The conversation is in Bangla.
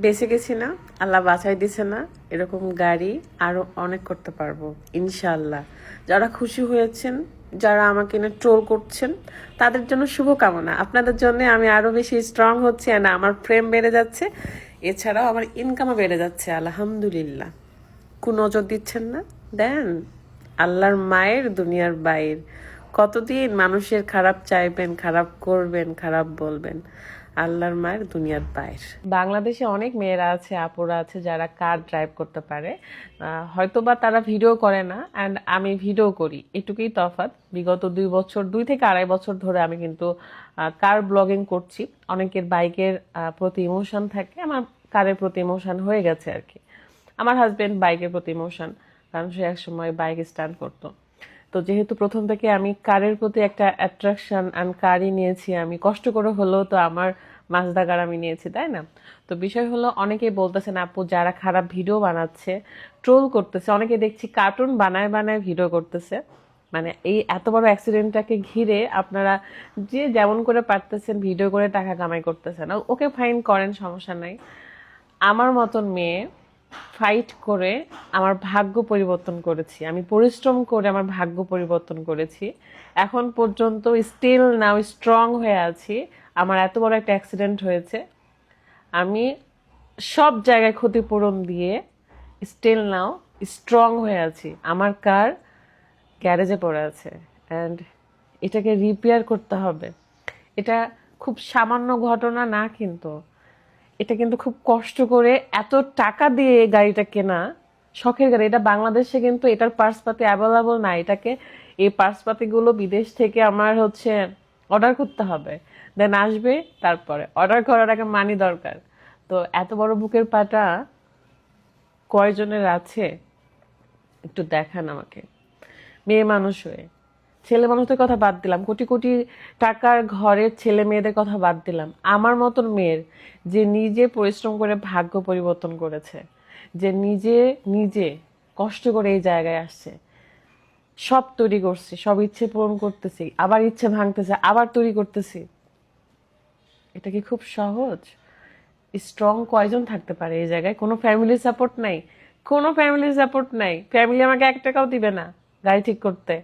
বেঁচে গেছি না, আল্লাহ বাঁচাই দিছে না, এরকম গাড়ি আরও অনেক করতে পারব ইনশাল্লাহ যারা খুশি হয়েছেন, যারা আমাকে এনে ট্রোল করছেন, তাদের জন্য শুভকামনা। আপনাদের জন্য আমি আরও বেশি স্ট্রং হচ্ছি না আমার প্রেম বেড়ে যাচ্ছে। এছাড়াও আমার ইনকামও বেড়ে যাচ্ছে, আলহামদুলিল্লাহ। কোন নজর দিচ্ছেন না? দেন, আল্লাহর মায়ের দুনিয়ার বাইর। কতদিন মানুষের খারাপ চাইবেন, খারাপ করবেন, খারাপ বলবেন। আল্লাহর মায়ের দুনিয়ার বাইর। বাংলাদেশে অনেক মেয়েরা আছে, আপুরা আছে, যারা কার ড্রাইভ করতে পারে। হয়তোবা তারা ভিডিও করে না অ্যান্ড আমি ভিডিও করি। এটুকুই তফাৎ। বিগত দুই বছর, দুই থেকে আড়াই বছর ধরে আমি কিন্তু কার ব্লগিং করছি। অনেকের বাইকের প্রতি ইমোশন থাকে, আমার কারের প্রতি ইমোশন হয়ে গেছে আর কি। আমার হাজব্যান্ড বাইকের প্রতি ইমোশন কারণ সে এক সময় বাইক স্ট্যান্ড করতো। তো যেহেতু প্রথম থেকে আমি কারের প্রতি একটা অ্যাট্রাকশন অ্যান্ড কারই নিয়েছি, আমি কষ্ট করে হলেও তো আমার মাজদা কার আমি নিয়েছি, তাই না? তো বিষয় হলো, অনেকেই বলতেছেন, আপু, যারা খারাপ ভিডিও বানাচ্ছে ট্রোল করতেছে। অনেকে দেখছি কার্টুন বানায় বানায় ভিডিও করতেছে। মানে এই এত বড় অ্যাক্সিডেন্টটাকে ঘিরে আপনারা যে যেমন করে পারতেছেন ভিডিও করে টাকা কামাই করতেছেন। ওকে ফাইন করেন, সমস্যা নাই। আমার মতন মেয়ে ফাইট করে আমার ভাগ্য পরিবর্তন করেছি। আমি পরিশ্রম করে আমার ভাগ্য পরিবর্তন করেছি। এখন পর্যন্ত স্টিল নাও স্ট্রং হয়ে আছি। আমার এত বড় একটা অ্যাক্সিডেন্ট হয়েছে। আমি সব জায়গায় ক্ষতিপূরণ দিয়ে স্টিল নাও স্ট্রং হয়ে আছি। আমার কার গ্যারেজে পড়ে আছে। অ্যান্ড এটাকে রিপেয়ার করতে হবে। এটা খুব সামান্য ঘটনা না কিন্তু। এটা কিন্তু খুব কষ্ট করে এত টাকা দিয়ে গাড়িটা কেনা। শখের গাড়ি। এটা বাংলাদেশে কিন্তু এটার পার্সপাতি অ্যাভেলেবল না। এটাকে এই পার্সপাতিগুলো বিদেশ থেকে আমার হচ্ছে অর্ডার করতে হবে। দেন আসবে তারপরে। অর্ডার করার আগে মানি দরকার। তো এত বড় বুকের পাটা কয়জনের আছে? একটু দেখান আমাকে। মেয়ে মানুষ হয়ে। ছেলে মানুষদের কথা বাদ দিলাম, কোটি কোটি টাকার ঘরের ছেলে মেয়েদের কথা বাদ দিলাম। আমার মতন মেয়ের যে নিজে পরিশ্রম করে ভাগ্য পরিবর্তন করেছে, যে নিজে নিজে কষ্ট করে এই জায়গায় আসছে, সব তৈরি করছি, সব ইচ্ছে পূরণ করতেছি, আবার ইচ্ছে ভাঙতেছে, আবার তৈরি করতেছি। এটা কি খুব সহজ? স্ট্রং কয়জন থাকতে পারে এই জায়গায়? কোনো ফ্যামিলি সাপোর্ট নাই, কোনো ফ্যামিলি সাপোর্ট নাই। ফ্যামিলি আমাকে এক টাকাও দিবে না গাড়ি ঠিক করতে।